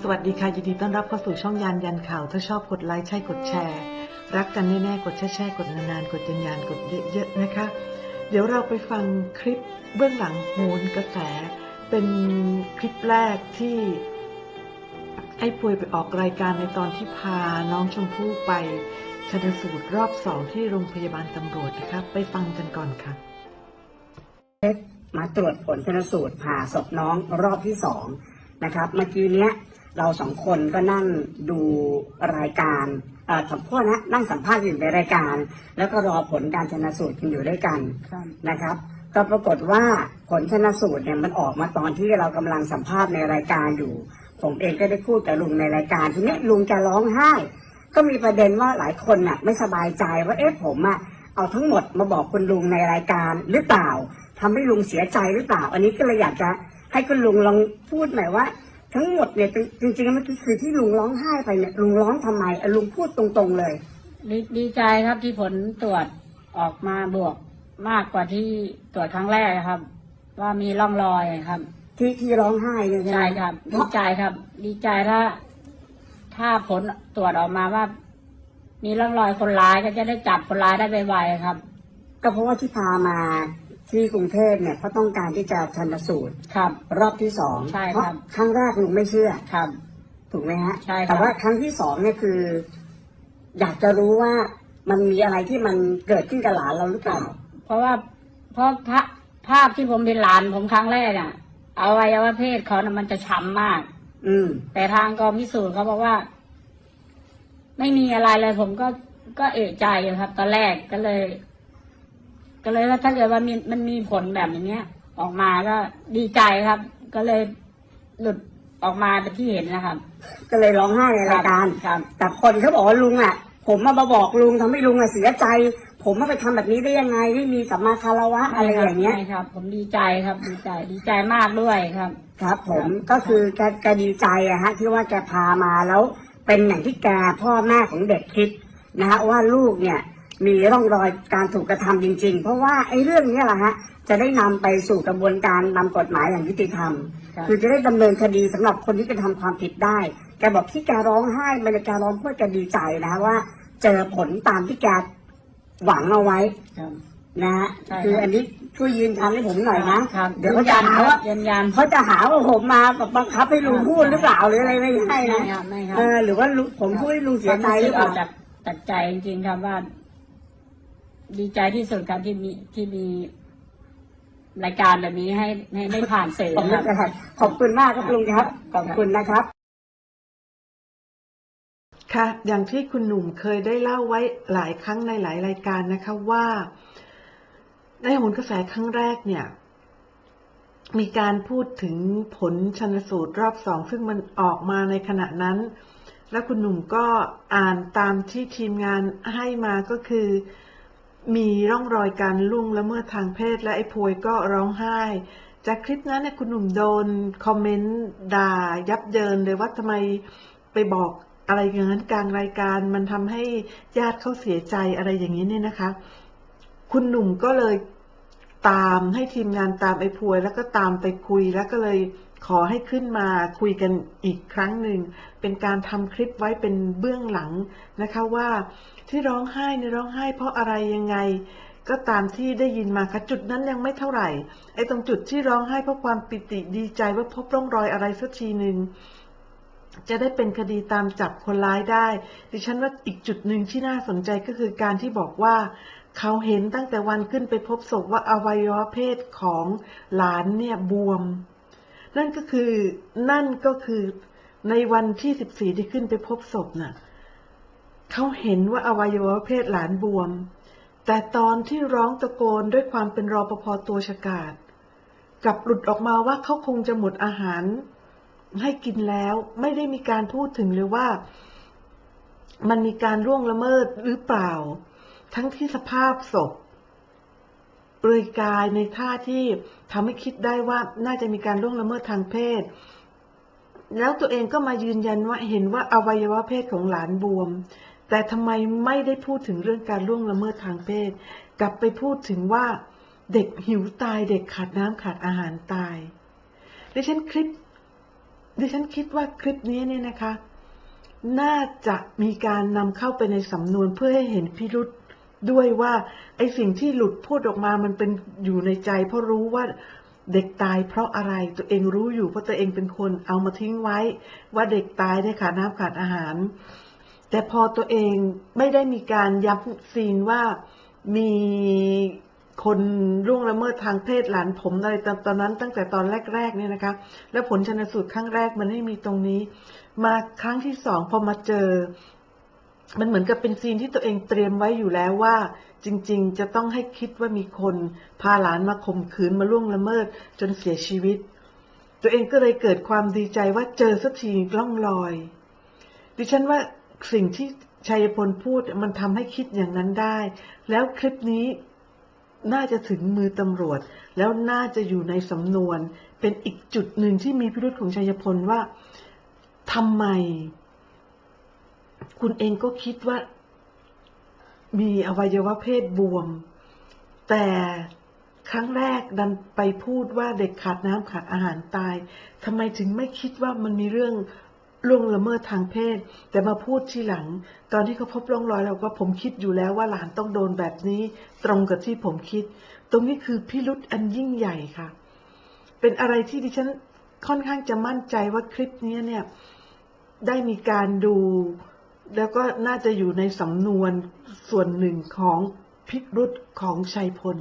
สวัสดีค่ะ ยินดีต้อนรับเข้าสู่ช่องยานยันข่าว ถ้าชอบกดไลค์ใช่กดแชร์ รักกันแน่ๆ กดแช่แช่ๆกดนานๆ กดยันยานกดเยอะๆนะคะ เดี๋ยวเราไปฟังคลิปเบื้องหลังโหนกระแส เป็นคลิปแรกที่ไอ้ป่วยไปออกรายการในตอนที่พาน้องชมพู่ไปชนสูตรรอบสองที่โรงพยาบาลตำรวจนะคะไปฟังกันก่อนค่ะ มาตรวจผลชนสูตรผ่าศพน้องรอบที่สอง นะครับ เมื่อกี้เนี้ยเราสองคนก็นั่งดูรายการเอ่อสัมภาษณ์นะนั่งสัมภาษณ์อยู่ในรายการ แล้วก็รอผลการชนสูตรกันอยู่ด้วยกันนะครับ ก็ปรากฏว่าผลชนสูตรเนี่ยมันออกมาตอนที่เรากำลังสัมภาษณ์ในรายการอยู่ ผมเองก็ได้พูดกับลุงในรายการทีเนี้ยลุงจะร้องไห้ ก็มีประเด็นว่าหลายคนน่ะไม่สบายใจว่าเอ๊ะผมอะเอาทั้งหมดมาบอกคุณลุงในรายการหรือเปล่าทำให้ลุงเสียใจหรือเปล่า อันนี้ก็เลยอยากจะ ให้คุณลุงลองพูดหน่อยว่า ทั้งหมดเนี่ยจริงๆแล้วเมื่อกี้คือที่ลุงร้องไห้ไปเนี่ยลุงร้องทำไมอะลุงพูดตรงๆเลย ดีดีใจครับที่ผลตรวจออกมาบวกมากกว่าที่ตรวจครั้งแรกครับ ว่ามีร่องรอยครับ ที่ที่ร้องไห้เนี่ยใช่ไหมใช่ครับเพดีราะใจครับ ดีใจถ้า ถ้าผลตรวจออกมาว่า มีร่องรอยคนร้ายก็จะได้จับคนร้ายได้ไวๆครับ ก็เพราะว่าที่พามา ที่กรุงเทพเนี่ยเพราะต้องการที่จะชันสูตรครับ รอบที่สองใช่เพราะครับครั้งแรกลุงไม่เชื่อ ครับ ถูกไหมฮะใช่ครับ แต่ว่าครั้งที่สองเนี่ยคือ อยากจะรู้ว่ามันมีอะไรที่มันเกิดขึ้นกับหลานเราหรือเปล่า เพราะว่าเพราะภาพภาพที่ผมเป็นหลานผมครั้งแรกอะอวัยวะเพศเขานะ่ะมันจะช้ำมาก อืม แต่ทางกองพิสูจน์เขาบอกว่า ไม่มีอะไรเลยผมก็ก็เอะใจอยู่ครับ ตอนแรกก็เลย ก็เลยว่าถ้าเกิดว่ามีมันมีผลแบบอย่างเงี้ย ออกมาก็ดีใจครับ ก็เลยหลุดออกมาเป็นที่เห็นนะครับ ก็เลยร้องไห้ในรายการครับ แต่คนเขาบอกว่าลุงอะ ผมมามาบอกลุงทำให้ลุงอะเสียใจ ผมมาไปทำแบบนี้ได้ยังไงไม่มีสัมมาคารวะอะไรอย่างเงี้ย ใช่ครับ ผมดีใจครับ ดีใจดีใจมากด้วยครับ ครับ ผมครับก็คือแกแกดีใจอะฮะ ที่ว่าแกพามาแล้ว เป็นอย่างที่แกพ่อแม่ของเด็กคิดนะฮะว่าลูกเนี่ย มีร่องรอยการถูกกระทำจริง ๆ เพราะว่าไอ้เรื่องนี้แหละฮะจะได้นำไปสู่กระบวนการนำกฎหมายอย่างยุติธรรมครับคือจะได้ดำเนินคดีสำหรับคนที่กระทำความผิดได้ แกบอกที่แกร้องไห้มันแกร้องเพื่อแกดีใจนะฮะว่าเจอผลตามที่แกหวังเอาไว้ครับนะฮะใช่ครับคืออันนี้ช่วยยืนยันให้ผมหน่อยนะครับเดี๋ยวเขาจะหาว่ายืนยันเขาจะหาว่าผมมาแบบบังคับให้ลุงพูดหรือเปล่าหรืออะไรไม่ใช่นะไม่ครับไม่ครับเออหรือว่าลุงผมพูดให้ลุงเสียใจหรือเปอล่าอกจากจากใจจริงๆครับว่า ดีใจที่สุดครับที่มีที่มีรายการแบบนี้ให้ให้ได้ผ่านสื่อขอบคคุรัณบนะครับขอบคุณมากครับลุงครับ ขอบคุณนะครับ ค่ะอย่างที่คุณหนุ่มเคยได้เล่าไว้หลายครั้งในหลายรายการนะคะว่า ในโหนกระแสครั้งแรกเนี่ย มีการพูดถึงผลชันสูตรรอบสองซึ่งมันออกมาในขณะนั้น และคุณหนุ่มก็อ่านตามที่ทีมงานให้มาก็คือ มีร่องรอยการล่วงละเมิดทางเพศและไอ้พวยก็ร้องไห้ จากคลิปนั้นเนี่ยคุณหนุ่มโดนคอมเมนต์ด่ายับเยินเลยว่าทำไมไปบอกอะไรอย่างนั้นกลางรายการมันทำให้ญาติเขาเสียใจอะไรอย่างนี้เนี่ยนะคะ คุณหนุ่มก็เลย ตามให้ทีมงานตามไอ้พวย แล้วก็ตามไปคุยแล้วก็เลยขอให้ขึ้นมาคุยกันอีกครั้งหนึ่ง เป็นการทำคลิปไว้เป็นเบื้องหลังนะคะว่าที่ร้องไห้เนี่ยร้องไห้เพราะอะไรยังไง ก็ตามที่ได้ยินมาค่ะจุดนั้นยังไม่เท่าไหร่ไอ้ตรงจุดที่ร้องไห้เพราะความปิติดีใจว่าพบร่องรอยอะไรสักทีหนึ่งจะได้เป็นคดีตามจับคนร้ายได้ ดิฉันว่าอีกจุดหนึ่งที่น่าสนใจก็คือการที่บอกว่า เขาเห็นตั้งแต่วันขึ้นไปพบศพว่าอวัยวะเพศของหลานเนี่ยบวม นั่นก็คือนั่นก็คือในวันที่สิบสี่ที่ขึ้นไปพบศพน่ะเขาเห็นว่าอวัยวะเพศหลานบวม แต่ตอนที่ร้องตะโกนด้วยความเป็นรอปภตัวฉกาจกลับหลุดออกมาว่าเขาคงจะหมดอาหาร ให้กินแล้วไม่ได้มีการพูดถึงเลยว่า มันมีการล่วงละเมิดหรือเปล่า ทั้งที่สภาพศพเปลือยกายในท่าที่ทำให้คิดได้ว่าน่าจะมีการล่วงละเมิดทางเพศ แล้วตัวเองก็มายืนยันว่าเห็นว่าอวัยวะเพศของหลานบวม แต่ทำไมไม่ได้พูดถึงเรื่องการล่วงละเมิดทางเพศ กลับไปพูดถึงว่าเด็กหิวตายเด็กขาดน้ำขาดอาหารตาย ดิฉันคลิป ดิฉันคิดว่าคลิปนี้เนี่ยนะคะ น่าจะมีการนำเข้าไปในสำนวนเพื่อให้เห็นพิรุษ ด้วยว่าไอ้สิ่งที่หลุดพูดออกมามันเป็นอยู่ในใจ เพราะรู้ว่าเด็กตายเพราะอะไรตัวเองรู้อยู่เพราะตัวเองเป็นคนเอามาทิ้งไว้ ว่าเด็กตายเนี่ยขาดน้ำขาดอาหาร แต่พอตัวเองไม่ได้มีการย้ำซีนว่ามีคนร่วงละเมิดทางเพศหลานผมอะไรตอนตอนนั้นตั้งแต่ตอนแรกๆเนี่ยนะคะ แล้วผลชนสูตรครั้งแรกมันไม่มีตรงนี้ มาครั้งที่สองพอมาเจอ มันเหมือนกับเป็นซีนที่ตัวเองเตรียมไว้อยู่แล้วว่า จริงๆ จะต้องให้คิดว่ามีคนพาหลานมาข่มขืนมาล่วงละเมิดจนเสียชีวิต ตัวเองก็เลยเกิดความดีใจว่าเจอสักทีร่องรอย ดิฉันว่าสิ่งที่ชัยพลพูดมันทำให้คิดอย่างนั้นได้ แล้วคลิปนี้น่าจะถึงมือตำรวจ แล้วน่าจะอยู่ในสำนวน เป็นอีกจุดหนึ่งที่มีพิรุษของชัยพลว่าทำไม คุณเองก็คิดว่า มีอวัยวะเพศบวม แต่ครั้งแรกดันไปพูดว่าเด็กขาดน้ำขาดอาหารตายทำไมถึงไม่คิดว่ามันมีเรื่องล่วงละเมิดทางเพศ แต่มาพูดทีหลัง ตอนที่เขาพบร่องรอยแล้วว่าผมคิดอยู่แล้วว่าหลานต้องโดนแบบนี้ ตรงกับที่ผมคิด ตรงนี้คือพิรุษอันยิ่งใหญ่ค่ะ เป็นอะไรที่ดิฉันค่อนข้างจะมั่นใจว่าคลิปนี้เนี่ย ได้มีการดู แล้วก็น่าจะอยู่ในสำนวนส่วนหนึ่งของพิรุษของชัยพล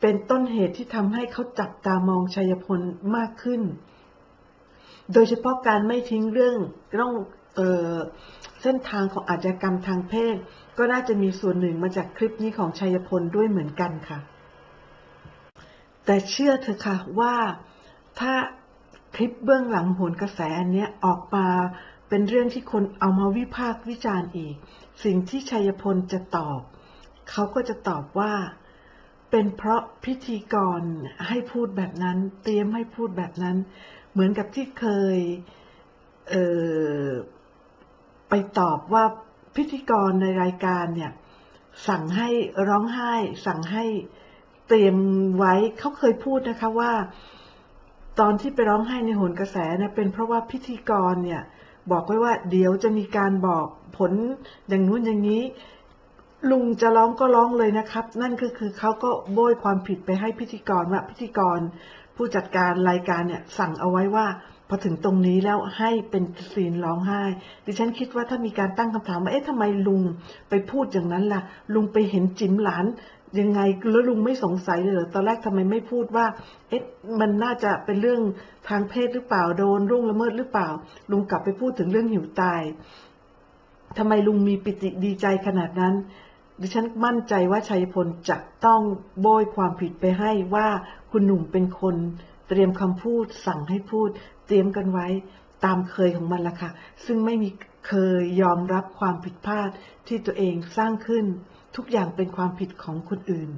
เป็นต้นเหตุที่ทำให้เขาจับตามองชัยพลมากขึ้น โดยเฉพาะการไม่ทิ้งเรื่องร่องเออเส้นทางของอาชญากรรมทางเพศ ก็น่าจะมีส่วนหนึ่งมาจากคลิปนี้ของชัยพลด้วยเหมือนกันค่ะ แต่เชื่อเถอะค่ะว่าถ้าคลิปเบื้องหลังโหนกระแสอันนี้ออกมา เป็นเรื่องที่คนเอามาวิพากษ์วิจารณ์อีก สิ่งที่ชัยพลจะตอบ เขาก็จะตอบว่า เป็นเพราะพิธีกรให้พูดแบบนั้น เตรียมให้พูดแบบนั้น เหมือนกับที่เคยเไปตอบว่าพิธีกรในรายการเนี่ยสั่งให้ร้องไห้ สั่งให้เตรียมไว้เขาเคยพูดนะคะว่า ตอนที่ไปร้องไห้ในโหนกระแสเนี่ยเป็นเพราะว่าพิธีกรเนี่ย บอกไว้ว่า เดี๋ยวจะมีการบอกผลอย่างนู้นอย่างนี้ ลุงจะร้องก็ร้องเลยนะครับ นั่นก็คือเขาก็โบยความผิดไปให้พิธีกรว่าพิธีกร ผู้จัดการรายการเนี่ยสั่งเอาไว้ว่าพอถึงตรงนี้แล้วให้เป็นซีนร้องไห้ ดิฉันคิดว่าถ้ามีการตั้งคำถามว่าเอ๊ะทำไมลุงไปพูดอย่างนั้นล่ะ ลุงไปเห็นจิ๋มหลาน ยังไงแล้วลุงไม่สงสัยเลยเหรอตอนแรกทำไมไม่พูดว่า เอ๊ะมันน่าจะเป็นเรื่องทางเพศหรือเปล่าโดนร่วงละเมิดหรือเปล่า ลุงกลับไปพูดถึงเรื่องหิวตายทำไมลุงมีปิติดีใจขนาดนั้น ดิฉันมั่นใจว่าชัยพลจะต้องโบยความผิดไปให้ว่าคุณหนุ่มเป็นคนเตรียมคำพูดสั่งให้พูด เตรียมกันไว้ตามเคยของมันละค่ะ ซึ่งไม่มีเคยยอมรับความผิดพลาดที่ตัวเองสร้างขึ้น ทุกอย่างเป็นความผิดของคนอื่น